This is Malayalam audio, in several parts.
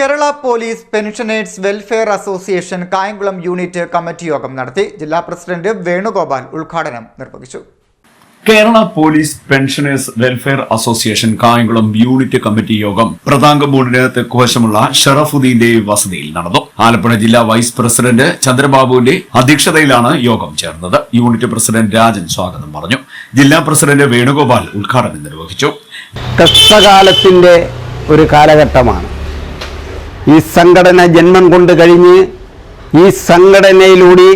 Kerala police pensioners welfare association Kayamkulam unit committee യോഗം നടത്തി ജില്ലാ പ്രസിഡന്റ് വേണുഗോപാൽ ഉദ്ഘാടനം നിർവഹിച്ചു. Kerala police pensioners welfare association Kayamkulam unit committee യോഗം പ്രതാങ്കമൂടിന് തെക്കുവശമുള്ള ഷറഫുദ്ദീന്റെ വസതിയിൽ നടന്നു. ആലപ്പുഴ ജില്ലാ വൈസ് പ്രസിഡന്റ് ചന്ദ്രബാബുവിന്റെ അധ്യക്ഷതയിലാണ് യോഗം ചേർന്നത്. യൂണിറ്റ് പ്രസിഡന്റ് രാജൻ സ്വാഗതം പറഞ്ഞു. ജില്ലാ പ്രസിഡന്റ് വേണുഗോപാൽ ഉദ്ഘാടനം നിർവഹിച്ചു. കഷ്ടകാലത്തിന്റെ ഒരു കാലഘട്ടമാണ്. ഈ സംഘടന ജന്മം കൊണ്ട് കഴിഞ്ഞ് ഈ സംഘടനയിലൂടെ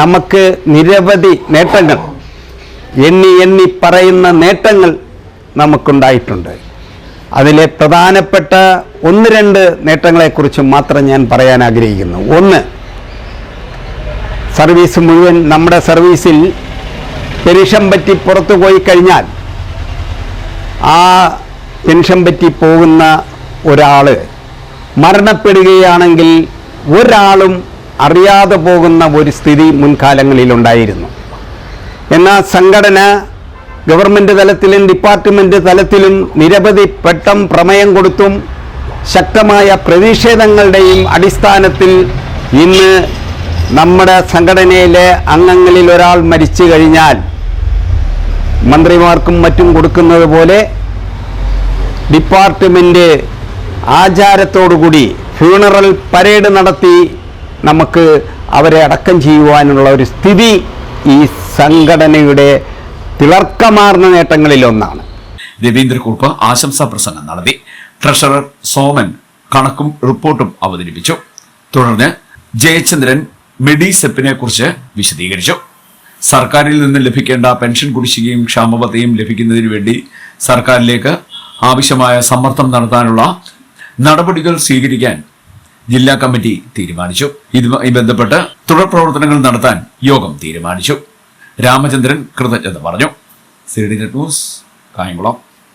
നമുക്ക് നിരവധി നേട്ടങ്ങൾ എണ്ണി എണ്ണി പറയുന്ന നേട്ടങ്ങൾ നമുക്കുണ്ടായിട്ടുണ്ട്. അതിലെ പ്രധാനപ്പെട്ട ഒന്ന് രണ്ട് നേട്ടങ്ങളെക്കുറിച്ച് മാത്രം ഞാൻ പറയാൻ ആഗ്രഹിക്കുന്നു. ഒന്ന് സർവീസ് മുഴുവൻ നമ്മുടെ സർവീസിൽ പെൻഷൻ പറ്റി പുറത്തു പോയി കഴിഞ്ഞാൽ ആ പെൻഷൻ പറ്റി പോകുന്ന ഒരാൾ മരണപ്പെടുകയാണെങ്കിൽ ഒരാളും അറിയാതെ പോകുന്ന ഒരു സ്ഥിതി മുൻകാലങ്ങളിലുണ്ടായിരുന്നു. എന്നാൽ സംഘടന ഗവൺമെന്റ് തലത്തിലും ഡിപ്പാർട്ട്മെന്റ് തലത്തിലും നിരവധി പെട്ടം പ്രമേയം കൊടുത്തും ശക്തമായ പ്രതിഷേധങ്ങളുടെയും അടിസ്ഥാനത്തിൽ ഇന്ന് നമ്മുടെ സംഘടനയിലെ അംഗങ്ങളിൽ ഒരാൾ മരിച്ചു കഴിഞ്ഞാൽ മന്ത്രിമാർക്കും മറ്റും കൊടുക്കുന്നത് പോലെ ഡിപ്പാർട്ട്മെന്റ് ആചാരത്തോടുകൂടി ഫ്യൂണറൽ പരേഡ് നടത്തി നമുക്ക് അവരെ അടക്കം ചെയ്യുവാനുള്ള ഒരു സ്ഥിതി ഈ സംഘടനയുടെ തിളർക്കമാർന്ന നേട്ടങ്ങളിലൊന്നാണ്. രവീന്ദ്രകുറുപ്പ് ആശംസാ പ്രസംഗം നടത്തി. ട്രഷറർ സോമൻ കണക്കും റിപ്പോർട്ടും അവതരിപ്പിച്ചു. തുടർന്ന് ജയചന്ദ്രൻ മെഡിസെപ്പിനെ കുറിച്ച് വിശദീകരിച്ചു. സർക്കാരിൽ നിന്ന് ലഭിക്കേണ്ട പെൻഷൻ കുടിശ്ശികയും ക്ഷാമബത്തയും ലഭിക്കുന്നതിന് വേണ്ടി സർക്കാരിലേക്ക് ആവശ്യമായ സമ്മർദ്ദം നടത്താനുള്ള നടപടികൾ സ്വീകരിക്കാൻ ജില്ലാ കമ്മിറ്റി തീരുമാനിച്ചു. ഇതുമായി ബന്ധപ്പെട്ട് തുടർ പ്രവർത്തനങ്ങൾ നടത്താൻ യോഗം തീരുമാനിച്ചു. രാമചന്ദ്രൻ കൃതജ്ഞത പറഞ്ഞു. C D net news Kayamkulam.